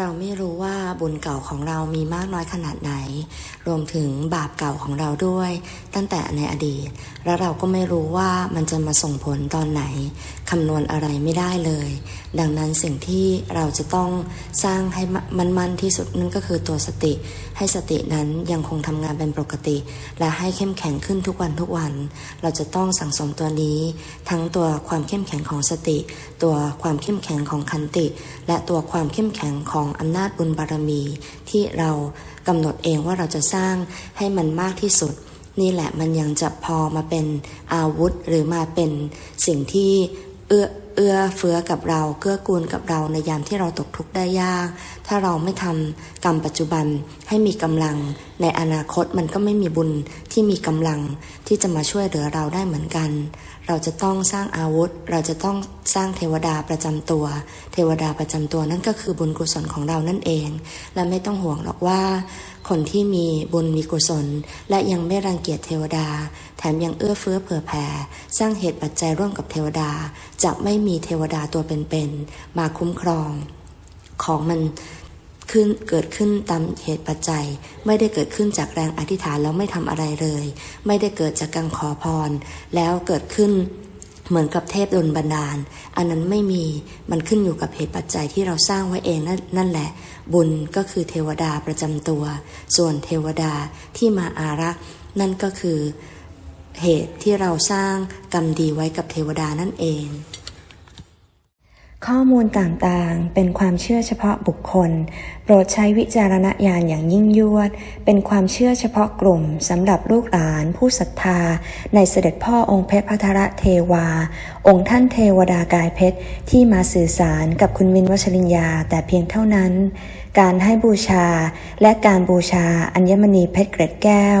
เราไม่รู้ว่าบุญเก่าของเรามีมากน้อยขนาดไหน รวมถึงบาปเก่าของเราด้วย ตั้งแต่ในอดีต และเราก็ไม่รู้ว่ามันจะมาส่งผลตอนไหน คำนวณอะไรไม่ได้เลย ดังนั้นสิ่งที่เราจะต้องสร้างให้มันมั่นที่สุดนั่นก็คือตัวสติ ให้สตินั้นยังคงทำงานเป็นปกติ และให้เข้มแข็งขึ้นทุกวันทุกวัน เราจะต้องสั่งสมตัวนี้ ทั้งตัวความเข้มแข็งของสติ ตัวความเข้มแข็งของคันติ และตัวความเข้มแข็งของอำนาจบุญบารมี ที่เรากำหนดเองว่าเราจะสร้างให้มันมากที่สุด นี่แหละมันยังจะพอมาเป็นอาวุธหรือมาเป็นสิ่งที่เอื้อเอื้อเฟื้อกับเราเกื้อกูลกับเราในยามที่เราตกทุกข์ได้ยาก ถ้าเราไม่ทำกรรมปัจจุบันให้มีกำลัง ในอนาคตมันก็ไม่มีบุญที่มีกำลังที่จะมาช่วยเหลือเราได้เหมือนกัน เราจะต้องสร้างอาวุธ เราจะต้อง สร้างเทวดาประจำตัว เทวดาประจำตัวนั่นก็คือบุญกุศลของเรานั่นเอง และไม่ต้องห่วงหรอกว่า คนที่มีบุญมีกุศล และยังไม่รังเกียจเทวดา แถมยังเอื้อเฟื้อเผื่อแผ่ สร้างเหตุปัจจัยร่วมกับเทวดา จะไม่มีเทวดาตัวเป็นๆมาคุ้มครอง ของมันขึ้นเกิดขึ้นตามเหตุปัจจัย ไม่ได้เกิดขึ้นจากแรงอธิษฐานแล้วไม่ทำอะไรเลย ไม่ได้เกิดจากการขอพร แล้วเกิดขึ้น เหมือนกับเทพดนบันดาล อันนั้นไม่มีมันขึ้นอยู่กับเหตุปัจจัยที่เราสร้างไว้เองนนั่นแหละ บุญก็คือเทวดาประจำตัว ส่วนเทวดาที่มาอารักษ์นั่นก็คือเหตุที่เราสร้างกรรมดีไว้กับเทวดานั่นเอง ข้อมูลต่างๆ เป็นความเชื่อเฉพาะบุคคล โปรดใช้วิจารณญาณอย่างยิ่งยวด เป็นความเชื่อเฉพาะกลุ่มสำหรับลูกหลาน ผู้ศรัทธา ในเสด็จพ่อองค์เพชรพัทรเทวา องค์ท่านเทวดากายเพชร ที่มาสื่อสารกับคุณวินวชริญญาแต่เพียงเท่านั้น การให้บูชาและการบูชาอัญมณีเพชรเกร็ดแก้ว